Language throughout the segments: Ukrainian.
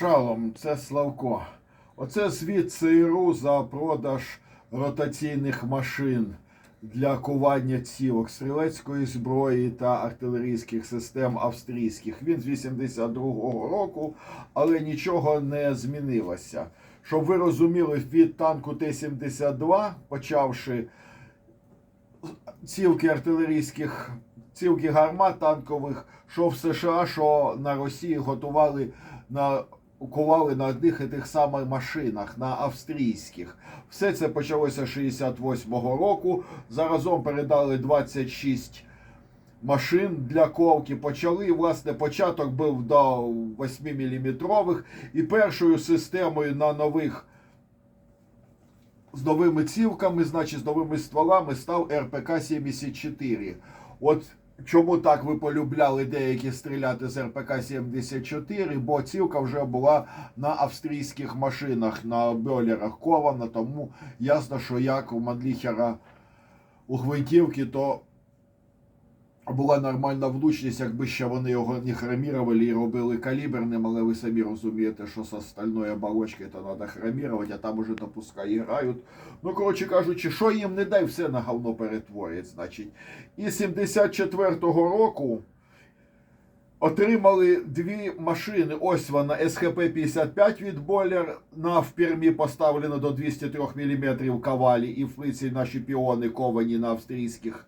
Шалом, це Славко. Оце звіт ЦРУ за продаж ротаційних машин для кування цілок стрілецької зброї та артилерійських систем австрійських. Він з 82-го року, але нічого не змінилося. Щоб ви розуміли, від танку Т-72, почавши цілки артилерійських, цілки гармат танкових, що в США, що на Росії готували на кували на одних і тих самих машинах, на австрійських. Все це почалося 68-го року. Заразом передали 26 машин для ковки. Почали, власне, початок був до 8-мм. І першою системою на нових з новими цівками, значить, з новими стволами став РПК-74. От чому так ви полюбляли деякі стріляти з РПК-74, бо цілка вже була на австрійських машинах, на бьолерах кована, тому ясно, що як у Мадліхера у гвинтівки, то була нормальна влучність, якби ще вони його не хромірували і робили каліберним, але ви самі розумієте, що з остальної оболочки то треба хромірувати, а там уже то грають. Ну, коротше кажучи, що їм не дай, все на говно перетворять, значить. І 74-го року отримали дві машини. Ось вона СХП-55 від Бойлер. На в Пермі поставлено до 203 мм кавалі і в фриці наші піони ковані на австрійських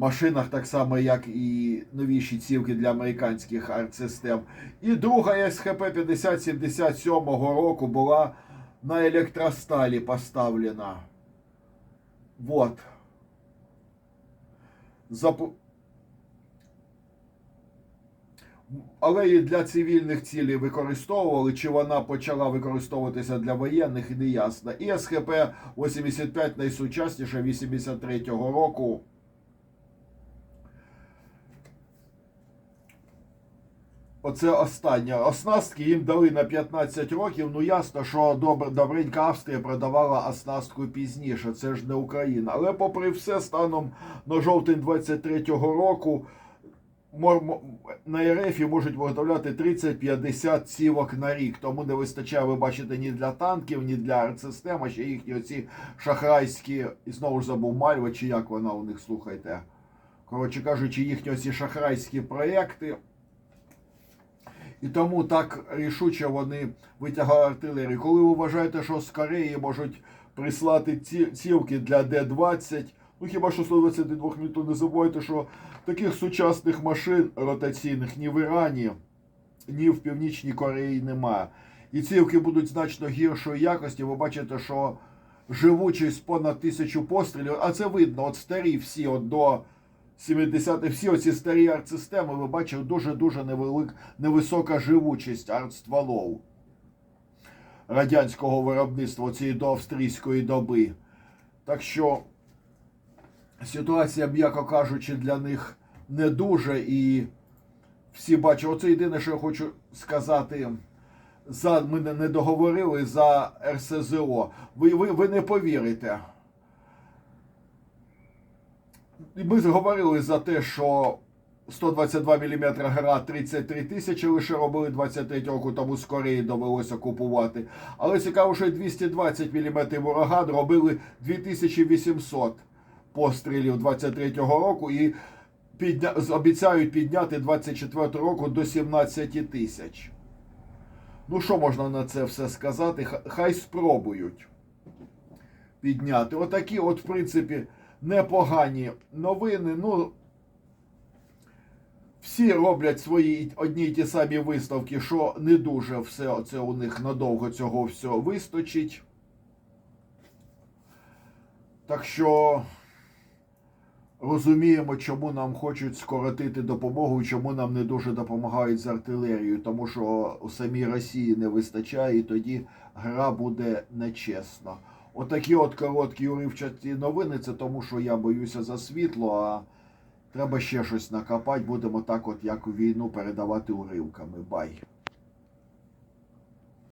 машинах, так само, як і новіші цівки для американських артсистем. І друга СХП 5077 року була на електросталі поставлена. Вот. Запу... Але і для цивільних цілей використовували, чи вона почала використовуватися для воєнних, не ясно. І СХП-85 найсучасніша 83-го року. Оце останнє. Оснастки їм дали на 15 років. Ну ясно, що добр, добренька Австрія продавала оснастку пізніше. Це ж не Україна. Але попри все, станом на жовтень 23-го року на РФ можуть виготовляти 30-50 цівок на рік. Тому не вистачає, ви бачите, ні для танків, ні для артсистем, а ще їхні оці шахрайські, і знову ж забув Мальва, чи як вона у них, слухайте. Коротше кажучи, їхні оці шахрайські проєкти. І тому так рішуче вони витягали артилерію. Коли ви вважаєте, що з Кореї можуть прислати ці, цівки для Д-20, ну хіба що 122 мм, не забувайте, що таких сучасних машин ротаційних ні в Ірані, ні в Північній Кореї немає. І цівки будуть значно гіршої якості. Ви бачите, що живучість понад тисячу пострілів, а це видно, от старі всі от до 70-х, всі оці старі артсистеми, ви бачите, дуже-дуже невелик, невисока живучість артстволов радянського виробництва цієї до австрійської доби. Так що ситуація, м'яко кажучи, для них не дуже і всі бачать. Оце єдине, що я хочу сказати. За ми не договорили за РСЗО. Ви, ви, ви не повірите. Ми говорили за те, що 122 мм гра 33 тисячі лише робили 23 року, тому з довелося купувати. Але цікаво, що 220 мм ураган робили 2800 пострілів 23-го року і підня... обіцяють підняти 24 року до 17 тисяч. Ну, що можна на це все сказати? Хай спробують підняти. Отакі, от, в принципі, непогані новини. Ну, всі роблять свої одні й ті самі виставки, що не дуже все це у них надовго цього всього вистачить. Так що розуміємо, чому нам хочуть скоротити допомогу чому нам не дуже допомагають з артилерією, тому що у самій Росії не вистачає, і тоді гра буде нечесна. Отакі от короткі уривчаті новини, це тому, що я боюся за світло, а треба ще щось накопати. Будемо так, от як війну, передавати уривками. Бай.